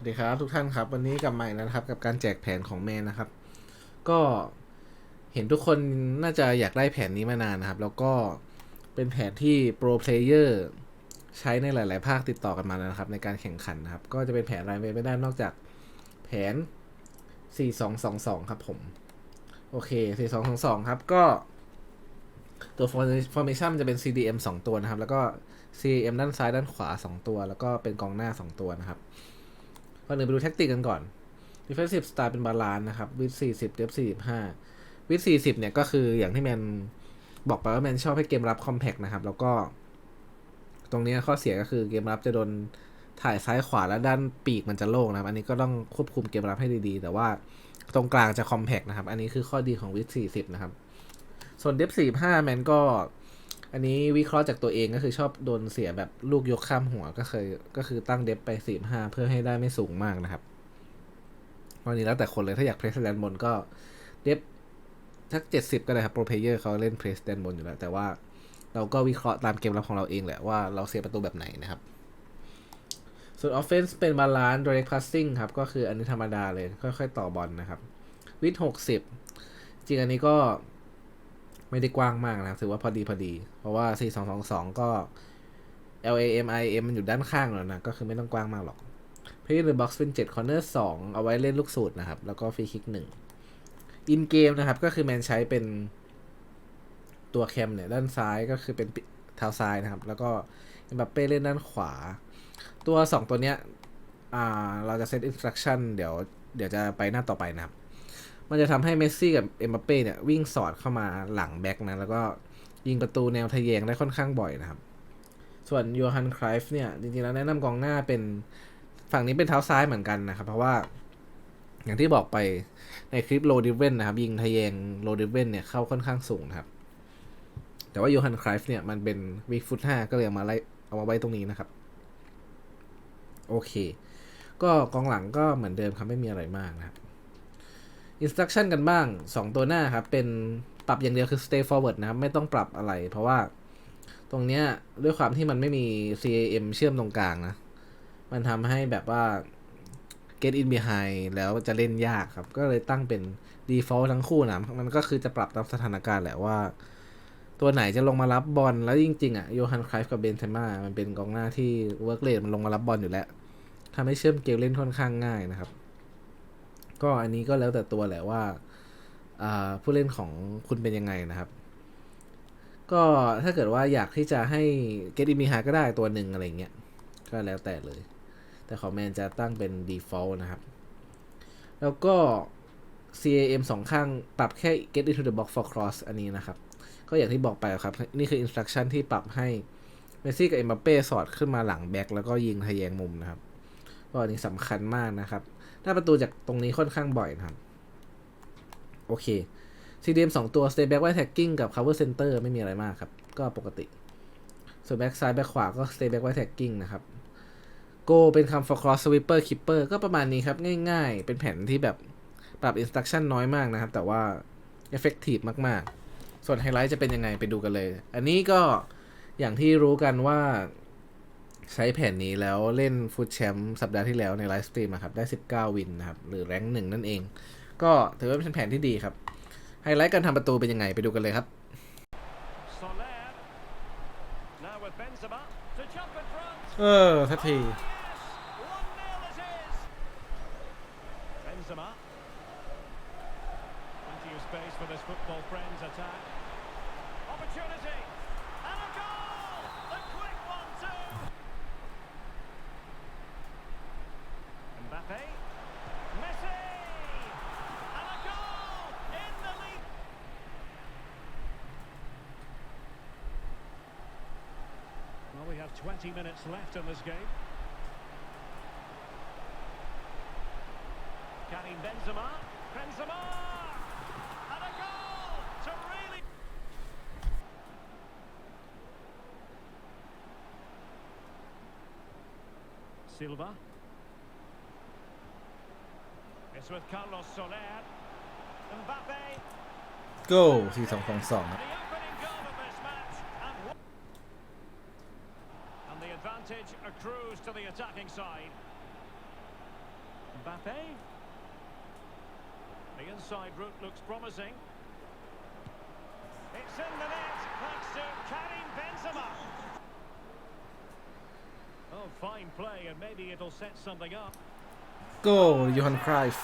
สวัสดีครับทุกท่านครับ วันนี้กลับมาอีกแล้วนะครับ กับการแจกแผนของแมนนะครับ ก็เห็นทุกคนน่าจะอยากได้แผนนี้มานานนะครับ แล้วก็เป็นแผนที่โปรเพลเยอร์ใช้ในหลาย ๆ ภาคติดต่อกันมาแล้วนะครับ ในการแข่งขันนะครับ ก็จะเป็นแผนอะไรไปไม่ได้นอกจากแผน 4222 ครับผมโอเค 4222 ครับก็ตัว formation มันจะเป็น CDM 2 ตัวนะครับ แล้วก็ CM ด้านซ้ายด้านขวา 2 ตัว แล้วก็เป็นกองหน้า 2 ตัวนะครับ ก่อนอื่นไปดูแท็กติกกันก่อน defensive style เป็นบาลานนะครับวิด40เดฟ45วิด40 เนี่ยก็คืออย่างที่แมนบอกไปว่าแมนชอบให้เกมรับ compact นะครับ แล้วก็ ตรงนี้ข้อเสียก็คือเกมรับจะโดนถ่ายซ้ายขวาแล้วด้านปีกมันจะโล่งนะครับ อันนี้ก็ต้องควบคุมเกมรับให้ดีๆ แต่ว่าตรงกลางจะ compact นะครับ อันนี้คือข้อดีของวิด40 นะครับ ส่วนเดฟ45 แมนก็ อันนี้วิเคราะห์จากตัวเองก็คือชอบโดนเสียแบบลูกยกข้ามหัวก็เคยก็คือตั้งเดฟไปสี่ห้าเพื่อให้ได้ไม่สูงมากนะครับวันนี้แล้วแต่คนเลยถ้าอยากเพรสแดนบนก็เดฟสักเจ็ดสิบก็ได้ครับโปรเพเยอร์เขาเล่นเพรสแดนบนอยู่แล้ว แต่ว่าเราก็วิเคราะห์ตามเกมรับของเราเองแหละว่าเราเสียประตูแบบไหนนะครับ ส่วน offense เป็นบาลานซ์ direct passing ครับ ก็คืออันนี้ธรรมดาเลย ค่อยๆ ต่อบอลนะครับ วิดหกสิบจริงอันนี้ก็ ไม่ได้กว้างมากนะ ถือว่าพอดีพอดี เพราะว่า 4222 ก็ LAM IM มันอยู่ด้านข้างแล้วนะ ก็คือไม่ต้องกว้างมากหรอกเพย์หรือบ็อกซ์เป็น7 corner 2เอาไว้เล่นลูกสูตรนะครับ แล้วก็ฟรีคิก1 in game นะครับ ก็คือแมนใช้เป็นตัวแคมเนี่ยด้านซ้ายก็คือเป็นเท้าซ้ายนะครับ แล้วก็เอ็มบัปเป้เล่นด้านขวา ตัว 2 ตัวเนี้ย อ่า เราจะเซตอินสตรั c ชั่นเดี๋ยว เดี๋ยวจะไปหน้าต่อไปนะครับ มันจะทำให้เมสซี่กับเอ็มบัปเป้เนี่ยวิ่งสอดเข้ามาหลังแบ็กนะ แล้วก็ยิงประตูแนวทะแยงได้ค่อนข้างบ่อยนะครับ ส่วนยูฮันครฟเนี่ย จริงๆแล้วแนะนำกองหน้าเป็นฝั่งนี้เป็นเท้าซ้ายเหมือนกันนะครับ เพราะว่า อย่างที่บอกไปในคลิปโลดิเวนนะครับ ยิงทะแยงโลดิเวนเนี่ยเข้าค่อนข้างสูงนะครับ แต่ว่ายูฮันครฟเนี่ยมันเป็นวีฟุตห้าก็เลยเอามาไล่เอามาไว้ตรงนี้นะครับ โอเค ก็กองหลังก็เหมือนเดิมครับไม่มีอะไรมากนะครับ instruction กันบ้าง 2 ตัวหน้าครับ เป็นปรับอย่างเดียวคือ stay forward นะครับไม่ต้องปรับอะไร เพราะว่าตรงเนี้ยด้วยความที่มันไม่มี CAM เชื่อมตรงกลางนะ มันทำให้แบบว่า get in behind แล้วจะเล่นยากครับ ก็เลยตั้งเป็น default ทั้งคู่นะมันก็คือจะปรับตามสถานการณ์แหละว่า ตัวไหนจะลงมารับบอลแล้วจริงๆอะโยฮันครฟกับเบนเซม่ามันเป็นกองหน้าที่เวิร์กเลดมันลงมารับบอลอยู่แล้วทำให้เชื่อมเกมเล่นค่อนข้างง่ายนะครับ ก็อันนี้ก็แล้วแต่ตัวแหละว่าผู้เล่นของคุณเป็นยังไงนะครับ ก็ถ้าเกิดว่าอยากที่จะให้เกติมีฮาก็ได้ตัวหนึ่งอะไรเงี้ย ก็แล้วแต่เลย แต่ของแมนจะตั้งเป็น default นะครับ แล้วก็ CAM สองข้างปรับแค่ get into the box for cross อันนี้นะครับ ก็อย่างที่บอกไปครับ นี่คือ instruction ที่ปรับให้เมสซี่กับเอ็มบัปเป้สอดขึ้นมาหลังแบ็กแล้วก็ยิงทะแยงมุมนะครับ ก็อันนี้สำคัญมากนะครับ ได้ประตูจากตรงนี้ค่อนข้างบ่อยนะครับ โอเค CDM 2 ตัว Stay Back White Tagging กับ Cover Center ไม่มีอะไรมากครับ ก็ปกติ ส่วน Back ซ้าย Back ขวาก็ Stay Back White Tagging นะครับ Go เป็นคำ for cross sweeper keeper ก็ประมาณนี้ครับ ง่ายๆ เป็นแผนที่แบบปรับ instruction น้อยมากนะครับ แต่ว่า effective มากๆ ส่วนไฮไลท์จะเป็นยังไงไปดูกันเลย อันนี้ก็อย่างที่รู้กันว่า ใช้แผนนี้แล้วเล่นฟุตแชมป์สัปดาห์ที่แล้วในไลฟ์สตรีมครับ ได้ 19 วินนะครับ หรือแรงหนึ่งนั่นเอง ก็ถือว่าเป็นแผนที่ดีครับ ไฮไลท์การทำประตูเป็นยังไงไปดูกันเลยครับ Soler. Now with Benzema to jump in front. เออทักที Mbappe. Messi. And a goal in the. Well, we have 20 minutes left in this game. Karim Benzema. Benzema! And a goal to really... Silva. It's with Carlos Soler. Mbappe. go 4 2 2 2ครับ The opening goal of this match. And, what- and the advantage accrues to the attacking side. Mbappe. The inside route looks promising. It's in the net thanks to Karim Benzema. Oh, fine play, and maybe it'll set something up. goal, Johan Cruyff.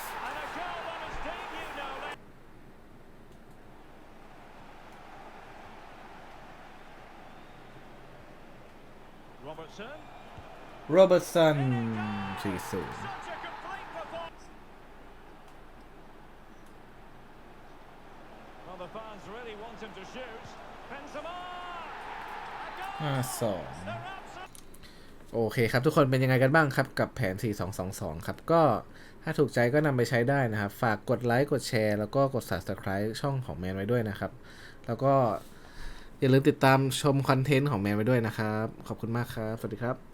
Robertson. Robertson. Jesus. Well, the fans really want him to shoot. Benzema. โอเคครับ ทุกคนเป็นยังไงกันบ้างครับ กับแผน 4222 ครับ ก็ถ้าถูกใจก็นำไปใช้ได้นะครับ ฝากกดไลค์กดแชร์ แล้วก็กด subscribe ช่องของแมนไว้ด้วยนะครับ แล้วก็อย่าลืมติดตามชมคอนเทนต์ของแมนไว้ด้วยนะครับ ขอบคุณมากครับ สวัสดีครับ